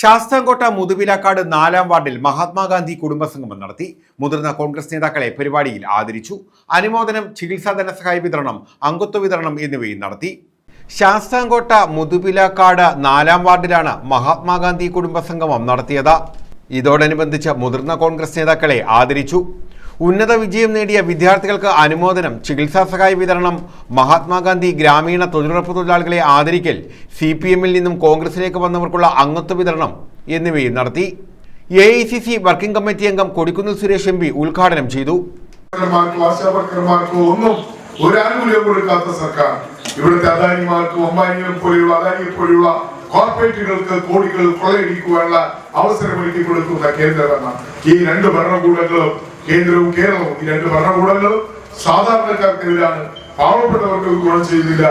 ശാസ്താംകോട്ട മുതുവിലാക്കാട് നാലാം വാർഡിൽ മഹാത്മാഗാന്ധി കുടുംബസംഗമം നടത്തി. മുതിർന്ന കോൺഗ്രസ് നേതാക്കളെ പരിപാടിയിൽ ആദരിച്ചു. അനുമോദനം ചികിത്സാ ധനസഹായ വിതരണം അംഗത്വ വിതരണം എന്നിവയും നടത്തി. ശാസ്താംകോട്ട മുതുവിലാക്കാട് നാലാം വാർഡിലാണ് മഹാത്മാഗാന്ധി കുടുംബസംഗമം നടത്തിയത്. ഇതോടനുബന്ധിച്ച് മുതിർന്ന കോൺഗ്രസ് നേതാക്കളെ ആദരിച്ചു. ഉന്നത വിജയം നേടിയ വിദ്യാർത്ഥികൾക്ക് അനുമോദനം ചികിത്സാ സഹായ വിതരണം മഹാത്മാഗാന്ധി ഗ്രാമീണ തൊഴിലുറപ്പ് തൊഴിലാളികളെ ആദരിക്കൽ സി പി എമ്മിൽ നിന്നും കോൺഗ്രസിലേക്ക് വന്നവർക്കുള്ള അംഗത്വ വിതരണം എന്നിവയും നടത്തി. A I C C working committee അംഗം കൊടിക്കുന്നിൽ സുരേഷ് എം പി ഉദ്ഘാടനം ചെയ്തു. ഒന്നും ഒരു ആനുകൂല്യം കൊടുക്കാത്ത സർക്കാർ. ഇവിടുത്തെ അദാനിമാർക്കും അംബാനിയെ പോലെയുള്ള അദാനിയെ പോലെയുള്ള കോർപ്പറേറ്റുകൾക്ക് കോടികൾ കൊള്ളയടിക്കുവാനുള്ള അവസരം ഒരുക്കി കൊടുക്കുന്ന കേന്ദ്ര ഭരണം ഈ രണ്ട് ഭരണകൂടങ്ങളും കേന്ദ്രവും കേരളവും ഈ രണ്ട് ഭരണകൂടങ്ങളും സാധാരണക്കാർക്കെതിരാണ് പാവപ്പെട്ടവർക്ക് ഗുണം ചെയ്യുന്നില്ല.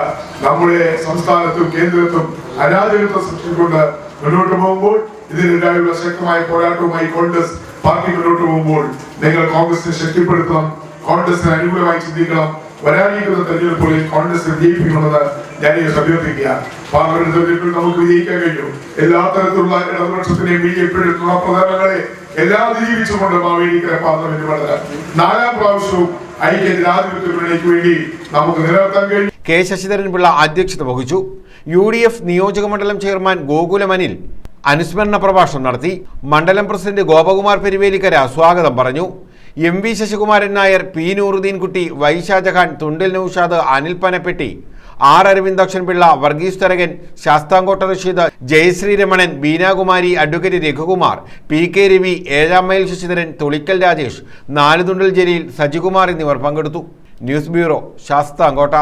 നമ്മുടെ സംസ്ഥാനത്തും കേന്ദ്രത്തും അരാജകത്വം സൃഷ്ടിച്ചുകൊണ്ട് മുന്നോട്ട് പോകുമ്പോൾ ഇതിനെതിരായുള്ള ശക്തമായ പോരാട്ടവുമായി കോൺഗ്രസ് പാർട്ടി മുന്നോട്ട് പോകുമ്പോൾ നിങ്ങൾ കോൺഗ്രസിനെ ശക്തിപ്പെടുത്തണം. കോൺഗ്രസിന് അനുകൂലമായി ചിന്തിക്കണം. വരാനിരിക്കുന്ന തെരഞ്ഞെടുപ്പുകളിൽ കോൺഗ്രസ് വിജയിപ്പിക്കണമെന്ന് ഞാൻ ഈ അഭ്യർത്ഥിക്കുക പാർലമെന്റ് തെരഞ്ഞെടുപ്പിൽ നമുക്ക് വിജയിക്കാൻ കഴിഞ്ഞു എല്ലാ തരത്തിലുള്ള ഇടതുപക്ഷത്തിനെയും ബി ജെ പിയുടെ പ്രധാനങ്ങളെ എല്ലാം അതിജീവിച്ചുകൊണ്ട് മാവേലിക്കര പാർലമെന്റ് മണ്ഡലം നാലാം പ്രാവശ്യവും ഐക്യ ജനാധിപത്യ വേണ്ടി നമുക്ക് നിലനിർത്താൻ കഴിയും. കെ ശശിധരൻ പിള്ള അധ്യക്ഷത വഹിച്ചു. യു ഡി എഫ് നിയോജക മണ്ഡലം ചെയർമാൻ ഗോകുലമനിൽ അനുസ്മരണ പ്രഭാഷണം നടത്തി. മണ്ഡലം പ്രസിഡന്റ് ഗോപകുമാർ പെരുവേലിക്കര സ്വാഗതം പറഞ്ഞു. M V Sasikumaran Nair P Nooruddeen Kutty Y Shajahan Thundil Noushad Anil Panappetti R Aravindakshan Pillai Varghese Tharakan Sasthamkotta Rasheed Jayasree Ramanan Beenakumari advocate Raghukumar P K Ravi ഏഴാം mile Sasidharan Thulikkal Rajesh Naluthundal Jaleel Sajikumar എന്നിവർ പങ്കെടുത്തു. News bureau Sasthamkotta.